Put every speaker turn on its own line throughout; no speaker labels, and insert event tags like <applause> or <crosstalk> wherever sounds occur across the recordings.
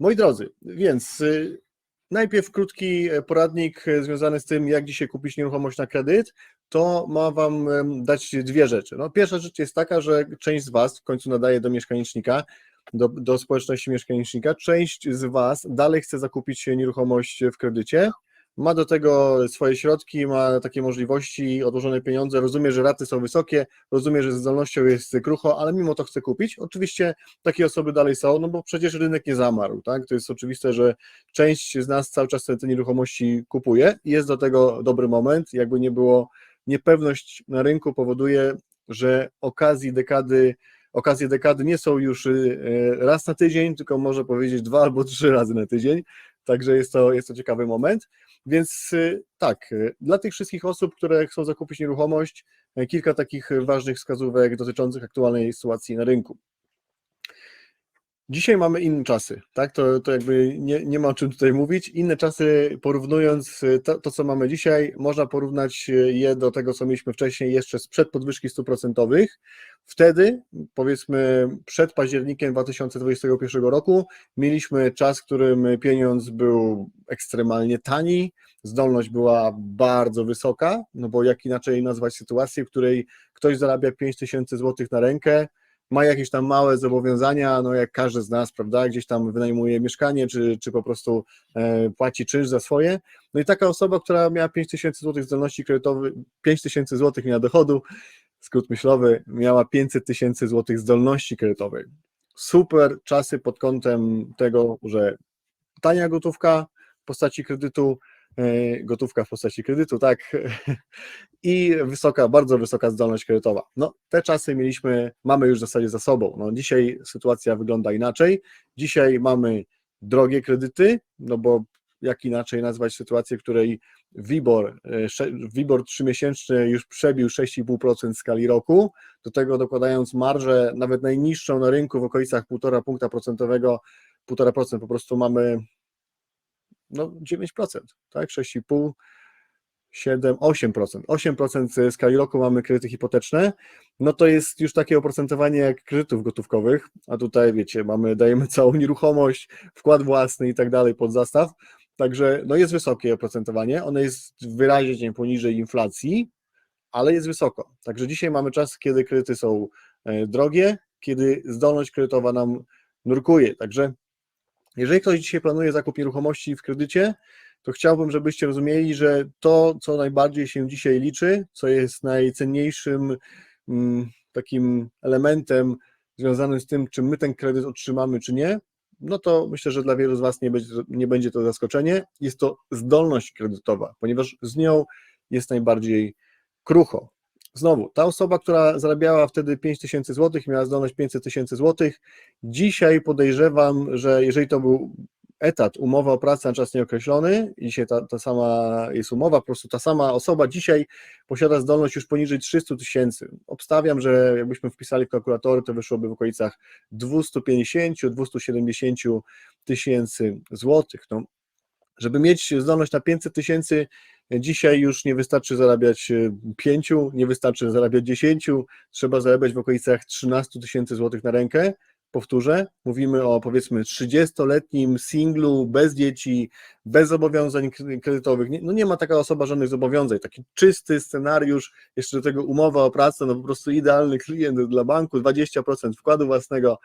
Moi drodzy, więc y, najpierw krótki poradnik y, związany z tym, jak dzisiaj kupić nieruchomość na kredyt. To ma Wam dać dwie rzeczy. No, pierwsza rzecz jest taka, że część z Was w końcu nadaje do mieszkanicznika, do, do społeczności mieszkanicznika. Część z Was dalej chce zakupić nieruchomość w kredycie. Ma do tego swoje środki, ma takie możliwości, odłożone pieniądze, rozumie, że raty są wysokie, rozumie, że z zdolnością jest krucho, ale mimo to chce kupić. Oczywiście takie osoby dalej są, no bo przecież rynek nie zamarł, tak? To jest oczywiste, że część z nas cały czas te nieruchomości kupuje i jest do tego dobry moment, jakby nie było, niepewność na rynku powoduje, że okazji dekady, okazje dekady nie są już y, raz na tydzień, tylko można powiedzieć dwa albo trzy razy na tydzień, także jest to, jest to ciekawy moment. Więc y, tak, y, dla tych wszystkich osób, które chcą zakupić nieruchomość, y, kilka takich ważnych wskazówek dotyczących aktualnej sytuacji na rynku. Dzisiaj mamy inne czasy, tak? To, to jakby nie, nie ma o czym tutaj mówić. Inne czasy, porównując to, to, co mamy dzisiaj, można porównać je do tego, co mieliśmy wcześniej, jeszcze sprzed podwyżki stóp procentowych. Wtedy, powiedzmy, przed październikiem 2021 roku, mieliśmy czas, w którym pieniądz był ekstremalnie tani, zdolność była bardzo wysoka, no bo jak inaczej nazwać sytuację, w której ktoś zarabia 5 tysięcy złotych na rękę, ma jakieś tam małe zobowiązania, no jak każdy z nas, prawda, gdzieś tam wynajmuje mieszkanie, czy, czy po prostu e, płaci czynsz za swoje. No i taka osoba, która miała 5 tysięcy złotych zdolności kredytowej, 5 tysięcy złotych miała dochodu, skrót myślowy, miała 500 tysięcy złotych zdolności kredytowej. Super czasy pod kątem tego, że tania gotówka w postaci kredytu, gotówka w postaci kredytu, tak, <laughs> i wysoka, bardzo wysoka zdolność kredytowa. No, te czasy mieliśmy, mamy już w zasadzie za sobą. No, dzisiaj sytuacja wygląda inaczej. Dzisiaj mamy drogie kredyty, no bo jak inaczej nazwać sytuację, w której WIBOR, e, WIBOR trzymiesięczny już przebił 6,5% w skali roku, do tego dokładając marżę nawet najniższą na rynku w okolicach 1,5 punkta procentowego, 1,5% po prostu mamy no 9%, tak, 6,5%, 7, 8%. 8% skali roku mamy kredyty hipoteczne, no to jest już takie oprocentowanie jak kredytów gotówkowych, a tutaj wiecie, mamy, dajemy całą nieruchomość, wkład własny i tak dalej pod zastaw, także no jest wysokie oprocentowanie, ono jest wyraźnie poniżej inflacji, ale jest wysoko. Także dzisiaj mamy czas, kiedy kredyty są e, drogie, kiedy zdolność kredytowa nam nurkuje. Także jeżeli ktoś dzisiaj planuje zakup nieruchomości w kredycie, to chciałbym, żebyście rozumieli, że to, co najbardziej się dzisiaj liczy, co jest najcenniejszym mm, takim elementem związanym z tym, czy my ten kredyt otrzymamy, czy nie, no to myślę, że dla wielu z Was nie będzie, nie będzie to zaskoczenie. Jest to zdolność kredytowa, ponieważ z nią jest najbardziej krucho. Znowu, ta osoba, która zarabiała wtedy 5 tysięcy złotych, miała zdolność 500 tysięcy złotych, dzisiaj podejrzewam, że jeżeli to był etat, umowa o pracę na czas nieokreślony, dzisiaj ta, ta sama jest umowa, po prostu ta sama osoba dzisiaj posiada zdolność już poniżej 300 tysięcy. Obstawiam, że jakbyśmy wpisali w kalkulatory, to wyszłoby w okolicach 250-270 tysięcy złotych. No, żeby mieć zdolność na 500 tysięcy, dzisiaj już nie wystarczy zarabiać 5, nie wystarczy zarabiać 10, trzeba zarabiać w okolicach 13 tysięcy złotych na rękę. Powtórzę, mówimy o powiedzmy 30-letnim singlu, bez dzieci, bez zobowiązań kredytowych. No nie ma taka osoba żadnych zobowiązań. Taki czysty scenariusz, jeszcze do tego umowa o pracę, no po prostu idealny klient dla banku, 20% wkładu własnego.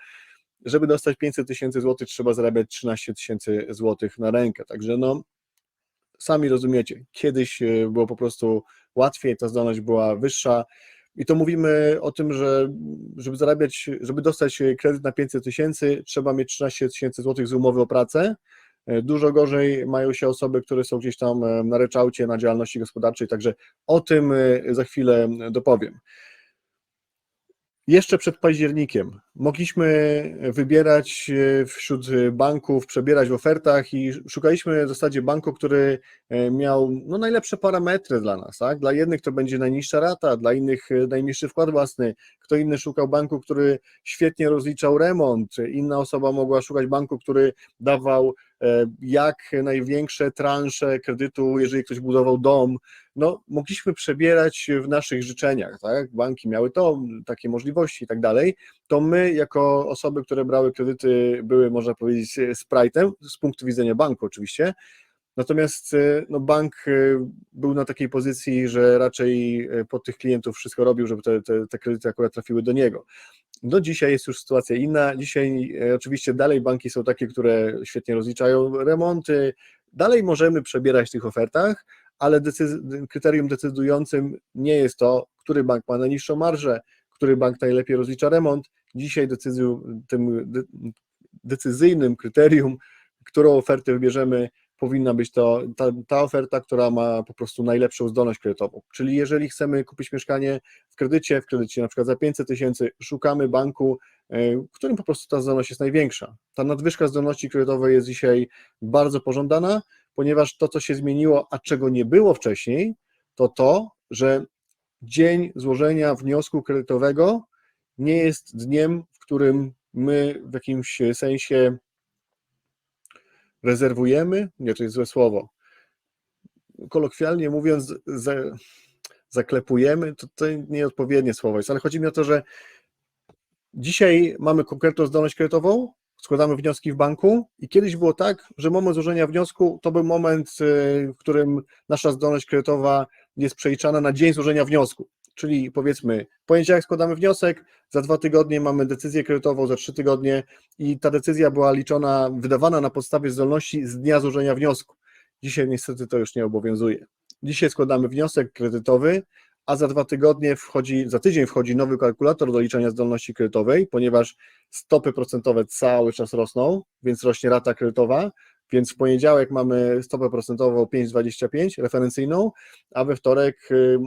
Żeby dostać 500 tysięcy złotych, trzeba zarabiać 13 tysięcy złotych na rękę. Także no, sami rozumiecie, kiedyś e, było po prostu łatwiej, ta zdolność była wyższa. I to mówimy o tym, że żeby zarabiać, żeby dostać kredyt na 500 tysięcy, trzeba mieć 13 tysięcy złotych z umowy o pracę. E, Dużo gorzej mają się osoby, które są gdzieś tam e, na ryczałcie, na działalności gospodarczej, także o tym za chwilę dopowiem. Jeszcze przed październikiem mogliśmy wybierać e, wśród banków, przebierać w ofertach i szukaliśmy w zasadzie banku, który e, miał no, najlepsze parametry dla nas. Tak? Dla jednych to będzie najniższa rata, dla innych e, najniższy wkład własny, kto inny szukał banku, który świetnie rozliczał remont, inna osoba mogła szukać banku, który dawał jak największe transze kredytu, jeżeli ktoś budował dom, no mogliśmy przebierać w naszych życzeniach, tak? Banki miały to, takie możliwości i tak dalej. To my, jako osoby, które brały kredyty, były, można powiedzieć, sprite'em, z punktu widzenia banku oczywiście, Natomiast e, no, bank e, był na takiej pozycji, że raczej e, pod tych klientów wszystko robił, żeby te, te, te kredyty akurat trafiły do niego. No dzisiaj jest już sytuacja inna. Dzisiaj oczywiście dalej banki są takie, które świetnie rozliczają remonty. Dalej możemy przebierać w tych ofertach, ale kryterium decydującym nie jest to, który bank ma najniższą marżę, który bank najlepiej rozlicza remont. Dzisiaj decyzją, tym de- decyzyjnym kryterium, którą ofertę wybierzemy, powinna być to ta, ta oferta, która ma po prostu najlepszą zdolność kredytową. Czyli jeżeli chcemy kupić mieszkanie w kredycie, w kredycie na przykład za 500 tysięcy, szukamy banku, e, w którym po prostu ta zdolność jest największa. Ta nadwyżka zdolności kredytowej jest dzisiaj bardzo pożądana, ponieważ to, co się zmieniło, a czego nie było wcześniej, to to, że dzień złożenia wniosku kredytowego nie jest dniem, w którym my w jakimś sensie rezerwujemy, nie, to jest złe słowo, kolokwialnie mówiąc, za, zaklepujemy, to, to nieodpowiednie słowo jest, ale chodzi mi o to, że dzisiaj mamy konkretną zdolność kredytową, składamy wnioski w banku i kiedyś było tak, że moment złożenia wniosku to był moment, y, w którym nasza zdolność kredytowa jest przeliczana na dzień złożenia wniosku. Czyli powiedzmy, poniedziałek składamy wniosek, za dwa tygodnie mamy decyzję kredytową, za trzy tygodnie i ta decyzja była liczona, wydawana na podstawie zdolności z dnia złożenia wniosku. Dzisiaj niestety to już nie obowiązuje. Dzisiaj składamy wniosek kredytowy, a za dwa tygodnie wchodzi, za tydzień wchodzi nowy kalkulator do liczenia zdolności kredytowej, ponieważ stopy procentowe cały czas rosną, więc rośnie rata kredytowa, więc w poniedziałek mamy stopę procentową 5,25 referencyjną, a we wtorek y,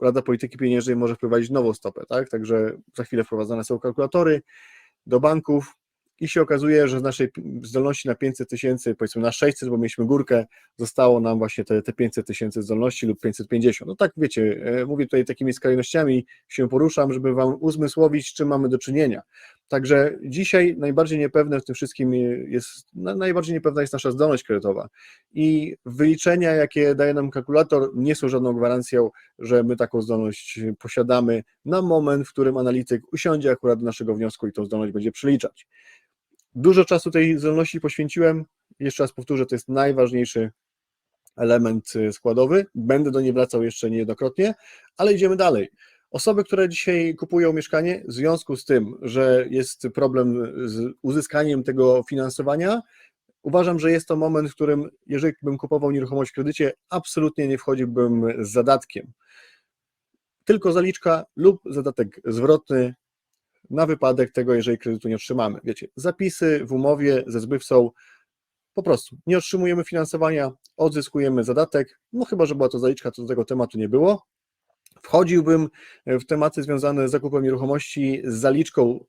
Rada Polityki Pieniężnej może wprowadzić nową stopę, tak? Także za chwilę wprowadzane są kalkulatory do banków i się okazuje, że z naszej zdolności na 500 tysięcy, powiedzmy na 600, bo mieliśmy górkę, zostało nam właśnie te, te 500 tysięcy zdolności lub 550. No tak wiecie, e, mówię tutaj takimi skrajnościami, się poruszam, żeby Wam uzmysłowić, z czym mamy do czynienia. Także dzisiaj najbardziej niepewne w tym wszystkim jest, najbardziej niepewna jest nasza zdolność kredytowa i wyliczenia, jakie daje nam kalkulator, nie są żadną gwarancją, że my taką zdolność posiadamy na moment, w którym analityk usiądzie akurat do naszego wniosku i tą zdolność będzie przeliczać. Dużo czasu tej zdolności poświęciłem, jeszcze raz powtórzę, to jest najważniejszy element składowy, będę do niej wracał jeszcze niejednokrotnie, ale idziemy dalej. Osoby, które dzisiaj kupują mieszkanie, w związku z tym, że jest problem z uzyskaniem tego finansowania, uważam, że jest to moment, w którym, jeżeli bym kupował nieruchomość w kredycie, absolutnie nie wchodziłbym z zadatkiem. Tylko zaliczka lub zadatek zwrotny na wypadek tego, jeżeli kredytu nie otrzymamy. Wiecie, zapisy w umowie ze zbywcą po prostu nie otrzymujemy finansowania, odzyskujemy zadatek, no chyba, że była to zaliczka, to do tego tematu nie było, Wchodziłbym w tematy związane z zakupem nieruchomości z zaliczką,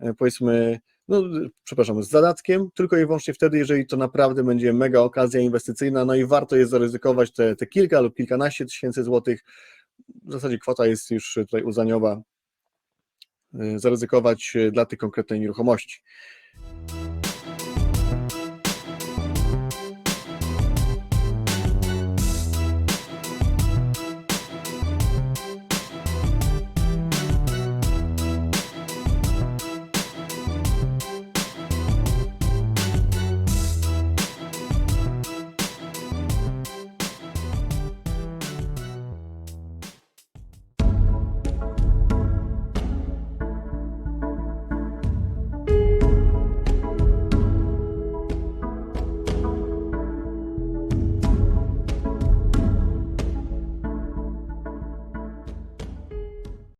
e, powiedzmy, no przepraszam, z zadatkiem, tylko i wyłącznie wtedy, jeżeli to naprawdę będzie mega okazja inwestycyjna, no i warto jest zaryzykować te, te kilka lub kilkanaście tysięcy złotych, w zasadzie kwota jest już tutaj uznaniowa, zaryzykować dla tej konkretnej nieruchomości.